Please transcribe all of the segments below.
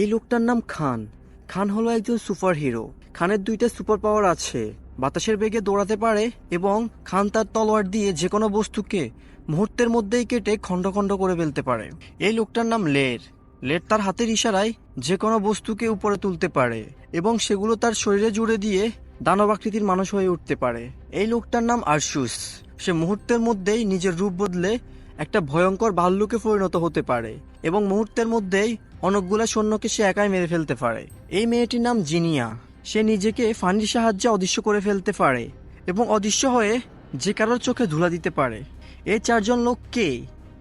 এই লোকটার নাম খান। খান হলো একজন সুপার হিরো খানের দুইটা সুপার পাওয়ার আছে। বাতাসের বেগে দৌড়াতে পারে এবং খান তার তলোয়ার দিয়ে যে কোনো বস্তুকে মুহূর্তের মধ্যেই কেটে খণ্ড খণ্ড করে ফেলতে পারে। এই লোকটার নাম লের। লের তার হাতের ইশারায় যে কোনো বস্তুকে উপরে তুলতে পারে এবং সেগুলো তার শরীরে জুড়ে দিয়ে দানব আকৃতির মানুষ হয়ে উঠতে পারে। এই লোকটার নাম আরশুস সে মুহূর্তের মধ্যেই নিজের রূপ বদলে একটা ভয়ঙ্কর ভাল্লুকে পরিণত হতে পারে এবং মুহূর্তের মধ্যেই অনেকগুলা সৈন্যকে সে একাই মেরে ফেলতে পারে। এই মেয়েটির নাম জিনিয়া। সে নিজেকে ফানির সাহায্যে অদৃশ্য করে ফেলতে পারে এবং অদৃশ্য হয়ে যে কারোর চোখে ধুলা দিতে পারে। এই চারজন লোক কে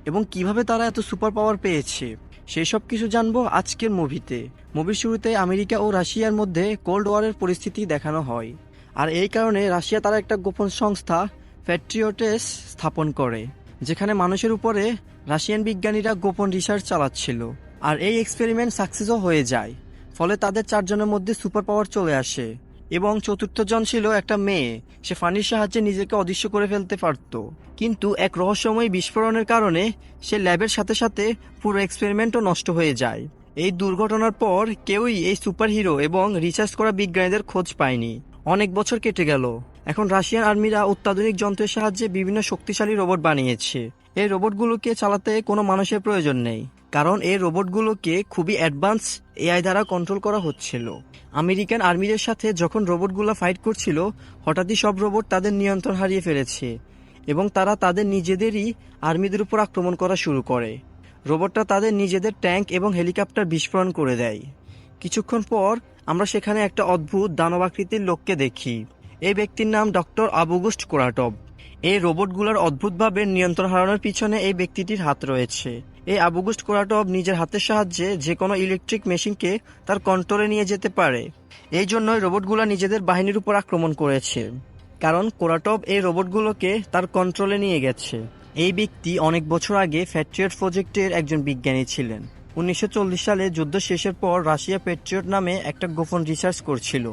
এবং কীভাবে তারা এত সুপার পাওয়ার পেয়েছে সেই সব কিছু জানব আজকের মুভিতে। মুভির শুরুতে আমেরিকা ও রাশিয়ার মধ্যে কোল্ড ওয়ারের পরিস্থিতি দেখানো হয়। আর এই কারণে রাশিয়া তারা একটা গোপন সংস্থা প্যাট্রিয়টেস স্থাপন করে, যেখানে মানুষের উপরে রাশিয়ান বিজ্ঞানীরা গোপন রিসার্চ চালাচ্ছিল। আর এই এক্সপেরিমেন্ট সাকসেসও হয়ে যায়। ফলে তাদের চারজনের মধ্যে সুপার পাওয়ার চলে আসে। এবং চতুর্থ জন ছিল একটা মেয়ে। সে ফানির সাহায্যে নিজেকে অদৃশ্য করে ফেলতে পারত। কিন্তু এক রহস্যময় বিস্ফোরণের কারণে সে ল্যাবের সাথে সাথে পুরো এক্সপেরিমেন্টও নষ্ট হয়ে যায়। এই দুর্ঘটনার পর কেউই এই সুপার হিরো এবং রিসার্চ করা বিজ্ঞানীদের খোঁজ পায়নি। অনেক বছর কেটে গেল। এখন রাশিয়ান আর্মিরা অত্যাধুনিক যন্ত্রের সাহায্যে বিভিন্ন শক্তিশালী রোবট বানিয়েছে। এই রোবটগুলোকে চালাতে কোনো মানুষের প্রয়োজন নেই। কারণ এই রোবটগুলোকে খুবই অ্যাডভান্স এআই দ্বারা কন্ট্রোল করা হচ্ছিল। আমেরিকান আর্মিদের সাথে যখন রোবটগুলো ফাইট করছিল, হঠাৎই সব রোবট তাদের নিয়ন্ত্রণ হারিয়ে ফেলেছে এবং তারা তাদের নিজেদেরই আর্মিদের উপর আক্রমণ করা শুরু করে। রোবটটা তাদের নিজেদের ট্যাঙ্ক এবং হেলিকপ্টার বিস্ফোরণ করে দেয়। কিছুক্ষণ পর আমরা সেখানে একটা অদ্ভুত দানবাকৃতির লোককে দেখি। এই ব্যক্তির নাম ডক্টর আবুগুস্ট কোরাটব। এই রোবটগুলোর অদ্ভুতভাবে নিয়ন্ত্রণ হারানোর পিছনে এই ব্যক্তিটির হাত রয়েছে। এই আবুগুস্ট কোরাটব নিজের হাতের সাহায্যে যে কোনো ইলেকট্রিক মেশিনকে তার কন্ট্রোলে নিয়ে যেতে পারে। এই জন্যই রোবটগুলো নিজেদের বাহিনীর উপর আক্রমণ করেছে। কারণ কোরাটব এই রোবটগুলোকে তার কন্ট্রোলে নিয়ে গেছে। এই ব্যক্তি অনেক বছর আগে ফ্যাট্রিয়ট প্রজেক্টের একজন বিজ্ঞানী ছিলেন। উনিশশো চল্লিশ সালে যুদ্ধ শেষের পর রাশিয়া প্যাট্রিয়ট নামে একটা গোপন রিসার্চ করছিল।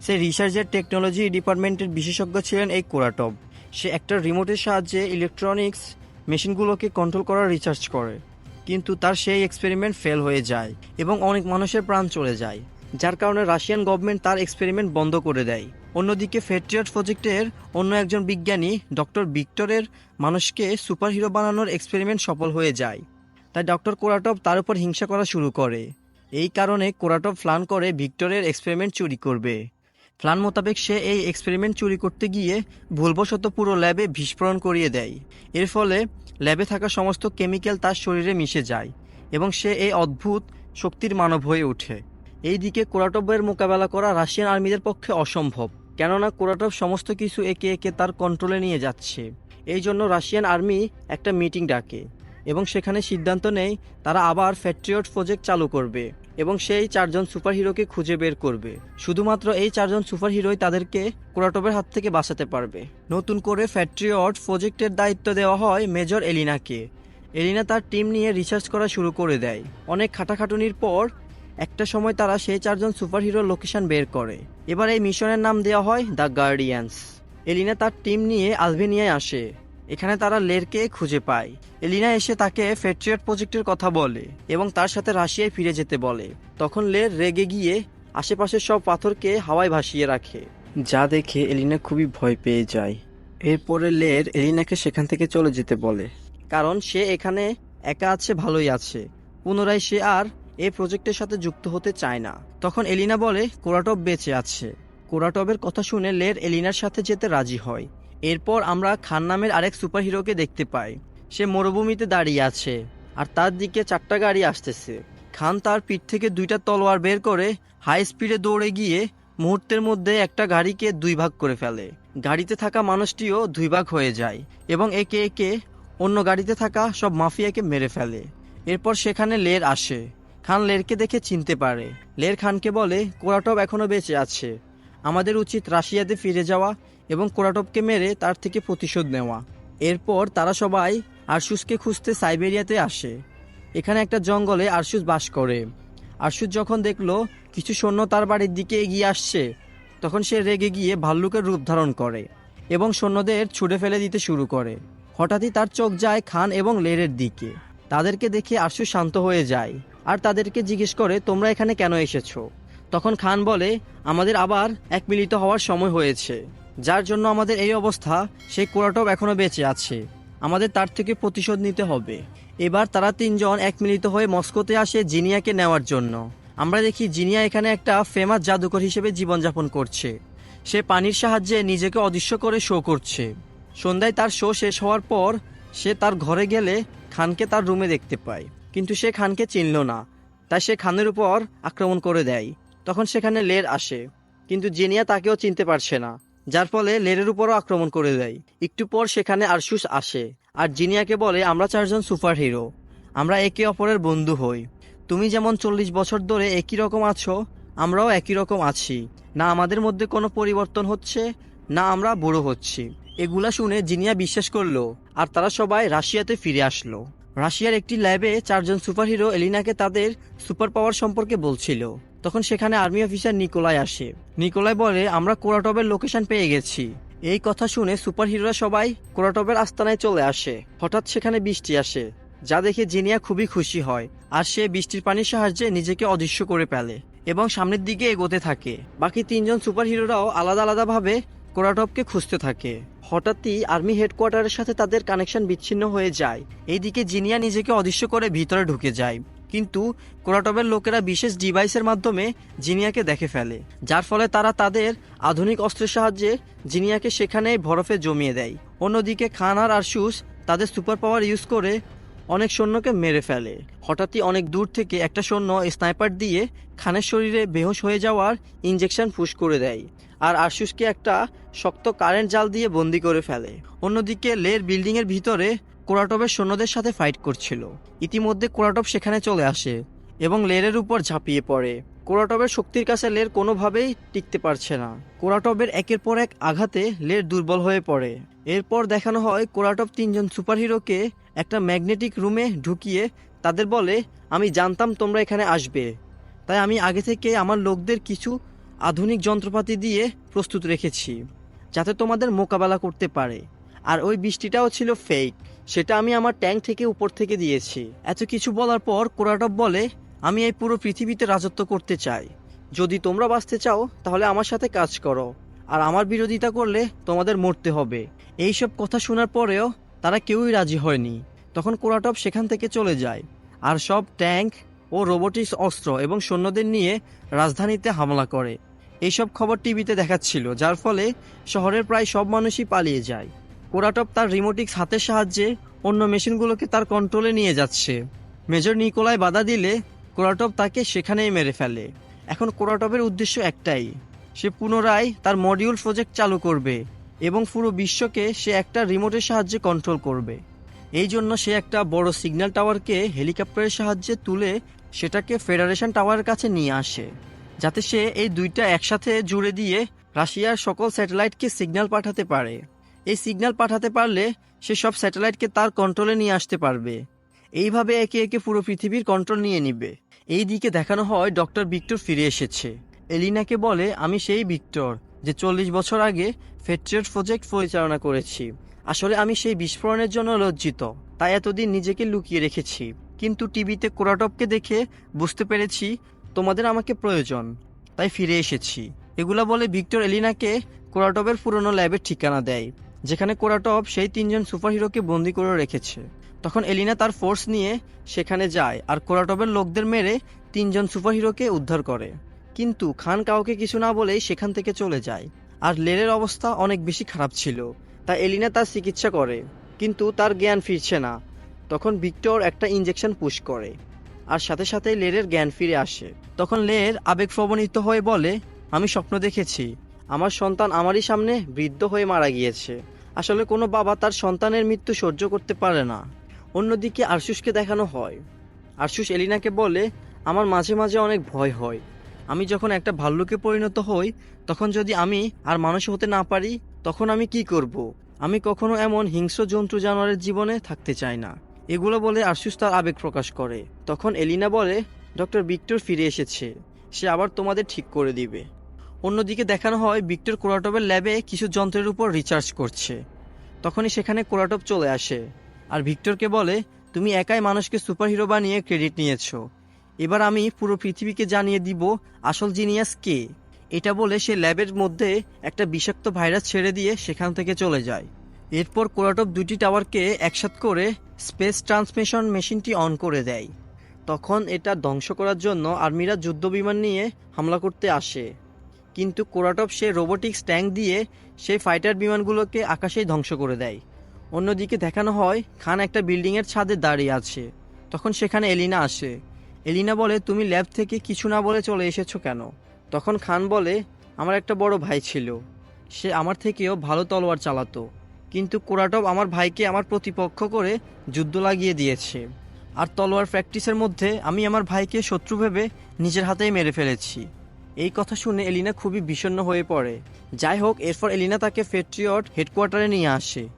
সে রিসার্চের টেকনোলজি ডিপার্টমেন্টের বিশেষজ্ঞ ছিলেন এই কোরাটব। সে একটা রিমোটের সাহায্যে ইলেকট্রনিক্স মেশিনগুলোকে কন্ট্রোল করার রিসার্চ করে। কিন্তু তার সেই এক্সপেরিমেন্ট ফেল হয়ে যায় এবং অনেক মানুষের প্রাণ চলে যায়, যার কারণে রাশিয়ান গভর্নমেন্ট তার এক্সপেরিমেন্ট বন্ধ করে দেয়। অন্যদিকে ফেট্রিয়ট প্রজেক্টের অন্য একজন বিজ্ঞানী ডক্টর ভিক্টরের মানুষকে সুপারহিরো বানানোর এক্সপেরিমেন্ট সফল হয়ে যায়। তাই ডক্টর কোরাটভ তার উপর হিংসা করা শুরু করে। এই কারণে কোরাটভ প্ল্যান করে ভিক্টরের এক্সপেরিমেন্ট চুরি করবে। প্ল্যান মোতাবেক সে এই এক্সপেরিমেন্ট চুরি করতে গিয়ে ভুলবশত পুরো ল্যাবে বিস্ফোরণ করিয়ে দেয়। এর ফলে ল্যাবে থাকা সমস্ত কেমিক্যাল তার শরীরে মিশে যায় এবং সে এই অদ্ভুত শক্তির মানব হয়ে ওঠে। এই দিকে কোরাটবের মোকাবেলা করা রাশিয়ান আর্মিদের পক্ষে অসম্ভব, কেননা কোরাটব সমস্ত কিছু একে একে তার কন্ট্রোলে নিয়ে যাচ্ছে। এই জন্য রাশিয়ান আর্মি একটা মিটিং ডাকে এবং সেখানে সিদ্ধান্ত নেয় তারা আবার ফ্যাট্রিয়ট প্রজেক্ট চালু করবে। এবং সেই চারজন সুপারহিরোকে খুঁজে বের করবে। শুধুমাত্র এই চারজন সুপারহিরোই তাদেরকে কোরাটবের হাত থেকে বাঁচাতে পারবে। নতুন করে ফ্যাট্রিয়ট প্রজেক্টের দায়িত্ব দেওয়া হয় মেজর এলিনাকে। এলিনা তার টিম নিয়ে রিসার্চ করা শুরু করে দেয়। অনেক খাটাখাটুনির পর একটা সময় তারা সেই চারজন সুপারহিরোর লোকেশন বের করে। এবার এই মিশনের নাম দেওয়া হয় দ্য গার্ডিয়ান্স। এলিনা তার টিম নিয়ে আলভেনিয়ায় আসে। এখানে তারা লেরকে খুঁজে পায়। এলিনা এসে তাকে ফেট্রিয়ট প্রজেক্টের কথা বলে এবং তার সাথে রাশিয়ায় ফিরে যেতে বলে। তখন লের রেগে গিয়ে আশেপাশের সব পাথরকে হাওয়ায় ভাসিয়ে রাখে, যা দেখে এলিনা খুবই ভয় পেয়ে যায়। এরপরে লের এলিনাকে সেখান থেকে চলে যেতে বলে, কারণ সে এখানে একা আছে, ভালোই আছে। পুনরায় সে আর এ প্রজেক্টের সাথে যুক্ত হতে চায় না। তখন এলিনা বলে, কোরাটব বেঁচে আছে। কোরাটবের কথা শুনে লের এলিনার সাথে যেতে রাজি হয়। এরপর আমরা খান নামের আরেক সুপারহিরোকে দেখতে পাই। সে মরুভূমিতে দাঁড়িয়ে আছে, আর তার দিকে চারটা গাড়ি আসতেছে। খান তার পিঠ থেকে দুইটা তলোয়ার বের করে হাই স্পিডে দৌড়ে গিয়ে মুহূর্তের মধ্যে একটা গাড়িকে দুই ভাগ করে ফেলে। গাড়িতে থাকা মানুষটিও দুই ভাগ হয়ে যায় এবং একে একে অন্য গাড়িতে থাকা সব মাফিয়াকে মেরে ফেলে। এরপর সেখানে লের আসে। খান লেরকে দেখে চিনতে পারে। লের খানকে বলে, কোরাটব এখনও বেঁচে আছে। আমাদের উচিত রাশিয়াতে ফিরে যাওয়া এবং কোরাটবকে মেরে তার থেকে প্রতিশোধ নেওয়া। এরপর তারা সবাই আরশুসকে খুঁজতে সাইবেরিয়াতে আসে। এখানে একটা জঙ্গলে আরশুস বাস করে। আরশুস যখন দেখল কিছু সৈন্য তার বাড়ির দিকে এগিয়ে আসছে, তখন সে রেগে গিয়ে ভাল্লুকের রূপ ধারণ করে এবং সৈন্যদের ছুড়ে ফেলে দিতে শুরু করে। হঠাৎই তার চোখ যায় খান এবং লেরের দিকে। তাদেরকে দেখে আরশু শান্ত হয়ে যায়। আর তাদেরকে জিজ্ঞেস করে, তোমরা এখানে কেন এসেছ? তখন খান বলে, আমাদের আবার এক মিলিত হওয়ার সময় হয়েছে। যার জন্য আমাদের এই অবস্থা, সেই কোরাটব এখনও বেঁচে আছে। আমাদের তার থেকে প্রতিশোধ নিতে হবে। এবার তারা তিনজন এক মিলিত হয়ে মস্কোতে আসে জিনিয়াকে নেওয়ার জন্য। আমরা দেখি জিনিয়া এখানে একটা ফেমাস জাদুকর হিসেবে জীবনযাপন করছে। সে পানির সাহায্যে নিজেকে অদৃশ্য করে শো করছে। সন্ধ্যায় তার শো শেষ হওয়ার পর, সে তার ঘরে গেলে খানকে তার রুমে দেখতে পায়। কিন্তু সে খানকে চিনল না। তাই সে খানের উপর আক্রমণ করে দেয়। তখন সেখানে লের আসে, কিন্তু জেনিয়া তাকেও চিনতে পারছে না, যার ফলে লেরের উপরও আক্রমণ করে দেয়। একটু পর সেখানে আরশুস আসে, আর জিনিয়াকে বলে, আমরা চারজন সুপার হিরো আমরা একে অপরের বন্ধু হই। তুমি যেমন চল্লিশ বছর ধরে একই রকম আছো, আমরাও একই রকম আছি। না আমাদের মধ্যে কোনো পরিবর্তন হচ্ছে, না আমরা বুড়ো হচ্ছি। এগুলা শুনে জিনিয়া বিশ্বাস করল, আর তারা সবাই রাশিয়াতে ফিরে আসলো। রাশিয়ার একটি ল্যাবে চারজন সুপারহিরো এলিনাকে তাদের সুপার পাওয়ার সম্পর্কে বলছিল। তখন সেখানে আর্মি অফিসার নিকোলাই আসে। নিকোলাই বলে, আমরা কোরাটবের লোকেশন পেয়ে গেছি। এই কথা শুনে সুপারহিরোরা সবাই কোরাটবের আস্তানায় চলে আসে। হঠাৎ সেখানে বৃষ্টি আসে, যা দেখে জিনিয়া খুবই খুশি হয়, আর সে বৃষ্টির পানির সাহায্যে নিজেকে অদৃশ্য করে ফেলে এবং সামনের দিকে এগোতে থাকে। বাকি তিনজন সুপারহিরোরাও আলাদা আলাদাভাবে কোরাটপকে খুঁজতে থাকে। হঠাৎই আর্মি হেডকোয়ার্টারের সাথে তাদের কানেকশন বিচ্ছিন্ন হয়ে যায়। এইদিকে জিনিয়া নিজেকে অদৃশ্য করে ভিতরে ঢুকে যায়। কিন্তু কোরাটবের লোকেরা বিশেষ ডিভাইসের মাধ্যমে জিনিয়াকে দেখে ফেলে, যার ফলে তারা তাদের আধুনিক অস্ত্রের সাহায্যে জিনিয়াকে সেখানে বরফে জমিয়ে দেয়। অন্যদিকে খান আর আরশুস তাদের সুপার পাওয়ার ইউজ করে অনেক সৈন্যকে মেরে ফেলে। হঠাৎই অনেক দূর থেকে একটা সৈন্য স্নাইপার দিয়ে খানের শরীরে বেহোশ হয়ে যাওয়ার ইঞ্জেকশন পুশ করে দেয় আর আশুষকে একটা শক্ত কারেন্ট জাল দিয়ে বন্দি করে ফেলে। অন্যদিকে লের বিল্ডিংয়ের ভিতরে কোরাটবের সৈন্যদের সাথে ফাইট করছিল। ইতিমধ্যে কোরাটব সেখানে চলে আসে এবং লেরের উপর ঝাঁপিয়ে পড়ে। কোরাটবের শক্তির কাছে লের কোনোভাবেই টিকতে পারছে না। কোরাটবের একের পর এক আঘাতে লের দুর্বল হয়ে পড়ে। এরপর দেখানো হয় কোরাটব তিনজন সুপারহিরোকে একটা ম্যাগনেটিক রুমে ঢুকিয়ে তাদের বলে, আমি জানতাম তোমরা এখানে আসবে। তাই আমি আগে থেকে আমার লোকদের কিছু আধুনিক যন্ত্রপাতি দিয়ে প্রস্তুত রেখেছি, যাতে তোমাদের মোকাবেলা করতে পারে। আর ওই বৃষ্টিটাও ছিল ফেক সেটা আমি আমার ট্যাঙ্ক থেকে উপর থেকে দিয়েছি। এত কিছু বলার পর কোরাটব বলে, আমি এই পুরো পৃথিবীতে রাজত্ব করতে চাই। যদি তোমরা বাঁচতে চাও, তাহলে আমার সাথে কাজ করো। আর আমার বিরোধিতা করলে তোমাদের মরতে হবে। এইসব কথা শোনার পরেও তারা কেউই রাজি হয়নি। তখন কোরাটপ সেখান থেকে চলে যায়। আর সব ট্যাঙ্ক ও রোবোটিক্স অস্ত্র এবং সৈন্যদের নিয়ে রাজধানীতে হামলা করে। এইসব খবর টিভিতে দেখাচ্ছিল, যার ফলে শহরের প্রায় সব মানুষই পালিয়ে যায়। কোরাটপ তার রিমোটিক্স হাতের সাহায্যে অন্য মেশিনগুলোকে তার কন্ট্রোলে নিয়ে যাচ্ছে। মেজর নিকোলায় বাধা দিলে কোরাটপ তাকে সেখানেই মেরে ফেলে। এখন কোরাটপের উদ্দেশ্য একটাই, সে পুনরায় তার মডিউল প্রজেক্ট চালু করবে এবং পুরো বিশ্বকে সে একটা রিমোটের সাহায্যে কন্ট্রোল করবে। এই জন্য সে একটা বড় সিগন্যাল টাওয়ারকে হেলিকপ্টারের সাহায্যে তুলে সেটাকে ফেডারেশন টাওয়ারের কাছে নিয়ে আসে, যাতে সে এই দুইটা একসাথে জুড়ে দিয়ে রাশিয়ার সকল স্যাটেলাইটকে সিগন্যাল পাঠাতে পারে। এই সিগন্যাল পাঠাতে পারলে সে সব স্যাটেলাইটকে তার কন্ট্রোলে নিয়ে আসতে পারবে। এইভাবে একে একে পুরো পৃথিবীর কন্ট্রোল নিয়ে নিবে। এই দিকে দেখানো হয় ডক্টর ভিক্টর ফিরে এসেছে। এলিনাকে বলে, আমি সেই ভিক্টর, যে চল্লিশ বছর আগে ফেট্রিয়ট প্রজেক্ট পরিচালনা করেছি। আসলে আমি সেই বিস্ফোরণের জন্য লজ্জিত। তাই এতদিন নিজেকে লুকিয়ে রেখেছি। কিন্তু টিভিতে কোরাটপকে দেখে বুঝতে পেরেছি তোমাদের আমাকে প্রয়োজন। তাই ফিরে এসেছি। এগুলা বলে ভিক্টর এলিনাকে কোরাটপের পুরনো ল্যাবের ঠিকানা দেয়। যেখানে কোরাটপ সেই তিনজন সুপারহিরোকে বন্দি করে রেখেছে। তখন এলিনা তার ফোর্স নিয়ে সেখানে যায় আর কোরাটপের লোকদের মেরে তিনজন সুপারহিরোকে উদ্ধার করে। কিন্তু খান কাউকে কিছু না বলেই সেখান থেকে চলে যায়। আর লেরের অবস্থা অনেক বেশি খারাপ ছিল তাই এলিনা তার চিকিৎসা করে। কিন্তু তার জ্ঞান ফিরছে না। তখন ভিক্টর একটা ইঞ্জেকশন পুশ করে। আর সাথে সাথে লেরের জ্ঞান ফিরে আসে। তখন লের আবেগ প্রবণিত হয়ে বলে, আমি স্বপ্ন দেখেছি। আমার সন্তান আমারই সামনে বৃদ্ধ হয়ে মারা গিয়েছে। আসলে কোনো বাবা তার সন্তানের মৃত্যু সহ্য করতে পারে না। অন্যদিকে আরশুসকে দেখানো হয়। আরশুস এলিনাকে বলে, আমার মাঝে মাঝে অনেক ভয় হয়। আমি যখন একটা ভাল্লুকে পরিণত হই, তখন যদি আমি আর মানুষ হতে না পারি, তখন আমি কি করব। আমি কখনো এমন হিংস্র জন্তু জানোয়ারের জীবনে থাকতে চাই না। এগুলো বলে আরশুস তার আবেগ প্রকাশ করে। তখন এলিনা বলে, ডক্টর ভিক্টর ফিরে এসেছে। সে আবার তোমাদের ঠিক করে দিবে। অন্যদিকে দেখানো হয় ভিক্টর কোরাটপের ল্যাবে কিছু যন্ত্রের উপর রিচার্জ করছে। তখনই সেখানে কোরাটপ চলে আসে। আর ভিক্টরকে বলে, তুমি একাই মানুষকে সুপারহিরো বানিয়ে ক্রেডিট নিয়েছো। এবার আমি পুরো পৃথিবীকে জানিয়ে দিব আসল জিনিয়াস কে। এটা বলে সে ল্যাবের মধ্যে একটা বিষাক্ত ভাইরাস ছেড়ে দিয়ে সেখান থেকে চলে যায়। এরপর কোরাটপ দুটি টাওয়ারকে একসাথ করে স্পেস ট্রান্সমিশন মেশিনটি অন করে দেয়। তখন এটা ধ্বংস করার জন্য আর্মিরা যুদ্ধ বিমান নিয়ে হামলা করতে আসে। কিন্তু কোরাটপ সে রোবোটিক্স ট্যাঙ্ক দিয়ে সেই ফাইটার বিমানগুলোকে আকাশেই ধ্বংস করে দেয়। অন্যদিকে দেখানো হয়, খান একটা বিল্ডিংয়ের ছাদে দাঁড়িয়ে আছে। তখন সেখানে এলিনা আসে। এলিনা বলে, তুমি ল্যাব থেকে কিছু না বলে চলে এসেছ কেন? তখন খান বলে, আমার একটা বড় ভাই ছিল। সে আমার থেকেও ভালো তলোয়ার চালাতো। কিন্তু কোরাটপ আমার ভাইকে আমার প্রতিপক্ষ করে যুদ্ধ লাগিয়ে দিয়েছে। আর তলোয়ার প্র্যাকটিসের মধ্যে আমি আমার ভাইকে শত্রু ভেবে নিজের হাতেই মেরে ফেলেছি। এই কথা শুনে এলিনা খুবই বিষণ্ণ হয়ে পড়ে। যাই হোক, এরপর এলিনা তাকে ফেট্রিয়ট হেডকোয়ার্টারে নিয়ে আসে।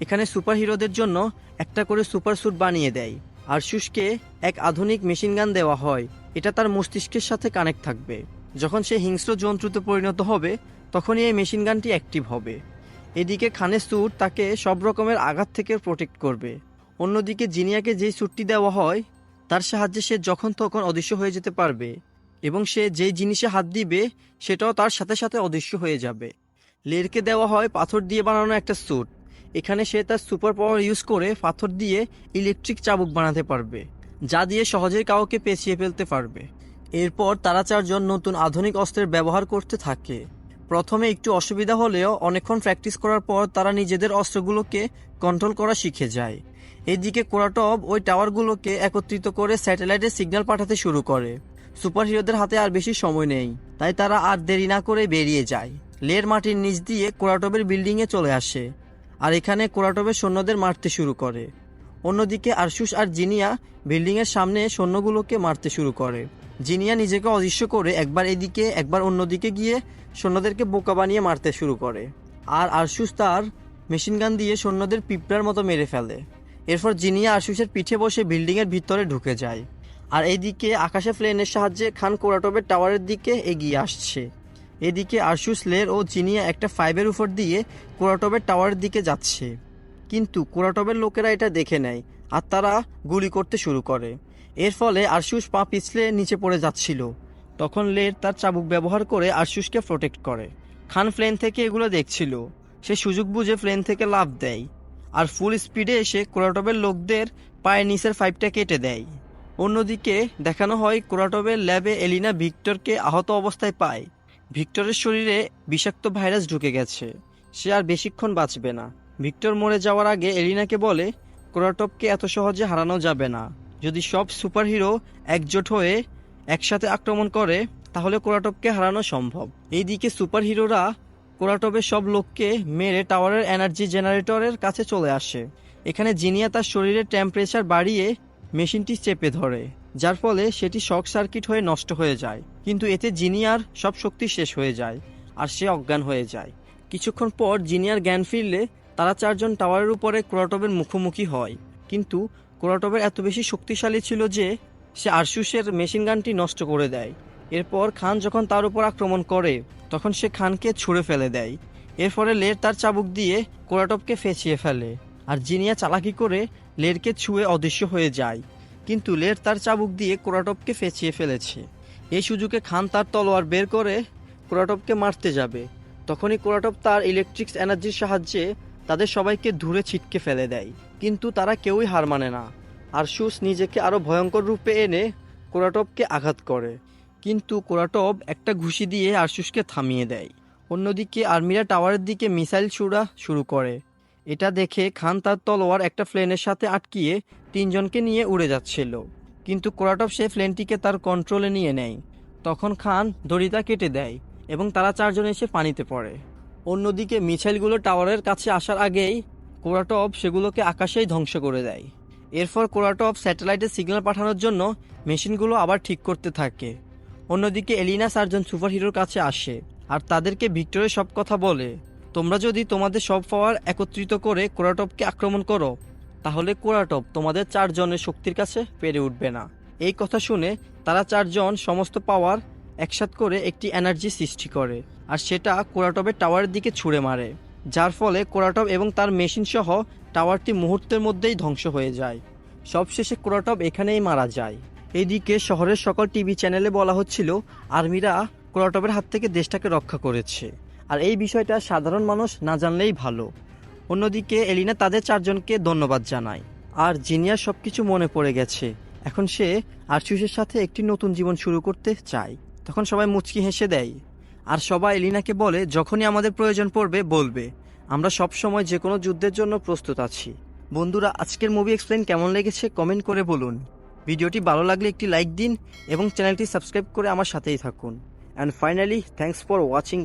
এখানে সুপার হিরোদের জন্য একটা করে সুপার স্যুট বানিয়ে দেয়। আর শুষ্কে এক আধুনিক মেশিনগান দেওয়া হয়। এটা তার মস্তিষ্কের সাথে কানেক্ট থাকবে। যখন সে হিংস্র জন্তুতে পরিণত হবে, তখনই এই মেশিনগানটি অ্যাক্টিভ হবে। এদিকে খানের স্যুট তাকে সব রকমের আঘাত থেকে প্রোটেক্ট করবে। অন্যদিকে জিনিয়াকে যেই স্যুটটি দেওয়া হয়, তার সাহায্যে সে যখন তখন অদৃশ্য হয়ে যেতে পারবে। এবং সে যেই জিনিসে হাত দিবে, সেটাও তার সাথে সাথে অদৃশ্য হয়ে যাবে। লেরকে দেওয়া হয় পাথর দিয়ে বানানো একটা স্যুট। এখানে সে তার সুপার পাওয়ার ইউজ করে পাথর দিয়ে ইলেকট্রিক চাবুক বানাতে পারবে, যা দিয়ে সহজেই কাউকে পেঁচিয়ে ফেলতে পারবে। এরপর তারা চারজন নতুন আধুনিক অস্ত্রের ব্যবহার করতে থাকে। প্রথমে একটু অসুবিধা হলেও অনেকক্ষণ প্র্যাকটিস করার পর তারা নিজেদের অস্ত্রগুলোকে কন্ট্রোল করা শিখে যায়। এদিকে কোরাটব ওই টাওয়ারগুলোকে একত্রিত করে স্যাটেলাইটে সিগন্যাল পাঠাতে শুরু করে। সুপার হিরোদের হাতে আর বেশি সময় নেই। তাই তারা আর দেরি না করে বেরিয়ে যায়। লের মাটির নিচ দিয়ে কোরাটবের বিল্ডিংয়ে চলে আসে আর এখানে কোরাটবের সৈন্যদের মারতে শুরু করে। অন্যদিকে আরশুস আর জিনিয়া বিল্ডিংয়ের সামনে সৈন্যগুলোকে মারতে শুরু করে। জিনিয়া নিজেকে অদৃশ্য করে একবার এদিকে, একবার অন্যদিকে গিয়ে সৈন্যদেরকে বোকা বানিয়ে মারতে শুরু করে। আর আরশুস তার মেশিনগান দিয়ে সৈন্যদের পিঁপড়ার মতো মেরে ফেলে। এরপর জিনিয়া আরশুসের পিঠে বসে বিল্ডিংয়ের ভিতরে ঢুকে যায়। আর এদিকে আকাশে প্লেনের সাহায্যে খান কোরাটবের টাওয়ারের দিকে এগিয়ে আসছে। এদিকে আরশুস লের ও জিনিয়া একটা ফাইবের উপর দিয়ে কোরাটবের টাওয়ারের দিকে যাচ্ছে। কিন্তু কোরাটবের লোকেরা এটা দেখে নেয় আর তারা গুলি করতে শুরু করে। এর ফলে আরশুস পা পিছলে নিচে পড়ে যাচ্ছিল। তখন লের তার চাবুক ব্যবহার করে আরশুসকে প্রোটেক্ট করে। খান প্লেন থেকে এগুলো দেখছিল। সে সুযোগ বুঝে প্লেন থেকে লাভ দেয়। আর ফুল স্পিডে এসে কোরাটবের লোকদের পায়ের নিচের পাইপটা কেটে দেয়। অন্যদিকে দেখানো হয় কোরাটবের ল্যাবে এলিনা ভিক্টরকে আহত অবস্থায় পায়। ভিক্টরের শরীরে বিষাক্ত ভাইরাস ঢুকে গেছে। সে আর বেশিক্ষণ বাঁচবে না। ভিক্টর মরে যাওয়ার আগে এলিনাকে বলে কোরাটপকে এত সহজে হারানো যাবে না। যদি সব সুপারহিরো একজোট হয়ে একসাথে আক্রমণ করে, তাহলে কোরাটপকে হারানো সম্ভব। এইদিকে সুপারহিরোরা কোরাটপের সব লোককে মেরে টাওয়ারের এনার্জি জেনারেটরের কাছে চলে আসে। এখানে জিনিয়া তার শরীরের টেম্পারেচার বাড়িয়ে মেশিনটি চেপে ধরে, যার ফলে সেটি শক সার্কিট হয়ে নষ্ট হয়ে যায়। কিন্তু এতে জিনিয়ার সব শক্তি শেষ হয়ে যায় আর সে অজ্ঞান হয়ে যায়। কিছুক্ষণ পর জিনিয়ার জ্ঞান ফিরলে তারা চারজন টাওয়ারের উপরে কোরাটবের মুখোমুখি হয়। কিন্তু কোরাটবের এত বেশি শক্তিশালী ছিল যে সে আরশুসের মেশিন গানটি নষ্ট করে দেয়। এরপর খান যখন তার উপর আক্রমণ করে, তখন সে খানকে ছুঁড়ে ফেলে দেয়। এর ফলে লের তার চাবুক দিয়ে কোরাটবকে ফেঁচিয়ে ফেলে। আর জিনিয়া চালাকি করে লেরকে ছুঁয়ে অদৃশ্য হয়ে যায়। কিন্তু লের তার চাবুক দিয়ে কোরাটবকে ফেঁচিয়ে ফেলেছে। এই সুযোগে খান তার তলোয়ার বের করে কোরাটবকে মারতে যাবে। তখনই কোরাটব তার ইলেকট্রিক্স এনার্জির সাহায্যে তাদের সবাইকে দূরে ছিটকে ফেলে দেয়। কিন্তু তারা কেউই হার মানে না। আর সুস নিজেকে আরও ভয়ঙ্কর রূপে এনে কোরাটবকে আঘাত করে। কিন্তু কোরাটব একটা ঘুষি দিয়ে আরশুসকে থামিয়ে দেয়। অন্যদিকে আর্মিরা টাওয়ারের দিকে মিসাইল ছুড়া শুরু করে। এটা দেখে খান তার তলোয়ার একটা প্লেনের সাথে আটকিয়ে তিনজনকে নিয়ে উড়ে যাচ্ছিল। কিন্তু কোরাটব সেই প্লেনটিকে তার কন্ট্রোলে নিয়ে নেয়। তখন খান দড়িটা কেটে দেয় এবং তারা চারজন এসে পানিতে পড়ে। অন্যদিকে মিসাইলগুলো টাওয়ারের কাছে আসার আগেই কোরাটব সেগুলোকে আকাশেই ধ্বংস করে দেয়। এরপর কোরাটব স্যাটেলাইটে সিগন্যাল পাঠানোর জন্য মেশিনগুলো আবার ঠিক করতে থাকে। অন্যদিকে এলিনা সার্জন সুপারহিরোর কাছে আসে আর তাদেরকে ভিক্টরের সব কথা বলে। তোমরা যদি তোমাদের সব পাওয়ার একত্রিত করে কোরাটপকে আক্রমণ করো, তাহলে কোরাটপ তোমাদের চারজনের শক্তির কাছে পেরে উঠবে না। এই কথা শুনে তারা চারজন সমস্ত পাওয়ার একসাথ করে একটি এনার্জি সৃষ্টি করে, আর সেটা কোরাটপের টাওয়ারের দিকে ছুঁড়ে মারে, যার ফলে কোরাটপ এবং তার মেশিন সহ টাওয়ারটি মুহূর্তের মধ্যেই ধ্বংস হয়ে যায়। সবশেষে কোরাটপ এখানেই মারা যায়। এদিকে শহরের সকল টিভি চ্যানেলে বলা হচ্ছিল, আর্মিরা কোরাটপের হাত থেকে দেশটাকে রক্ষা করেছে। আর এই বিষয়টা সাধারণ মানুষ না জানলেই ভালো। অন্যদিকে এলিনা তাদের চারজনকে ধন্যবাদ জানায়। আর জিনিয়ার সব কিছু মনে পড়ে গেছে। এখন সে আরচুসের সাথে একটি নতুন জীবন শুরু করতে চায়। তখন সবাই মুচকি হেসে দেয়। আর সবাই এলিনাকে বলে, যখনই আমাদের প্রয়োজন পড়বে, বলবে। আমরা সব সময় যে কোনো যুদ্ধের জন্য প্রস্তুত আছি। বন্ধুরা, আজকের মুভি এক্সপ্লেন কেমন লেগেছে কমেন্ট করে বলুন। ভিডিওটি ভালো লাগলে একটি লাইক দিন এবং চ্যানেলটি সাবস্ক্রাইব করে আমার সাথেই থাকুন। And finally thanks for watching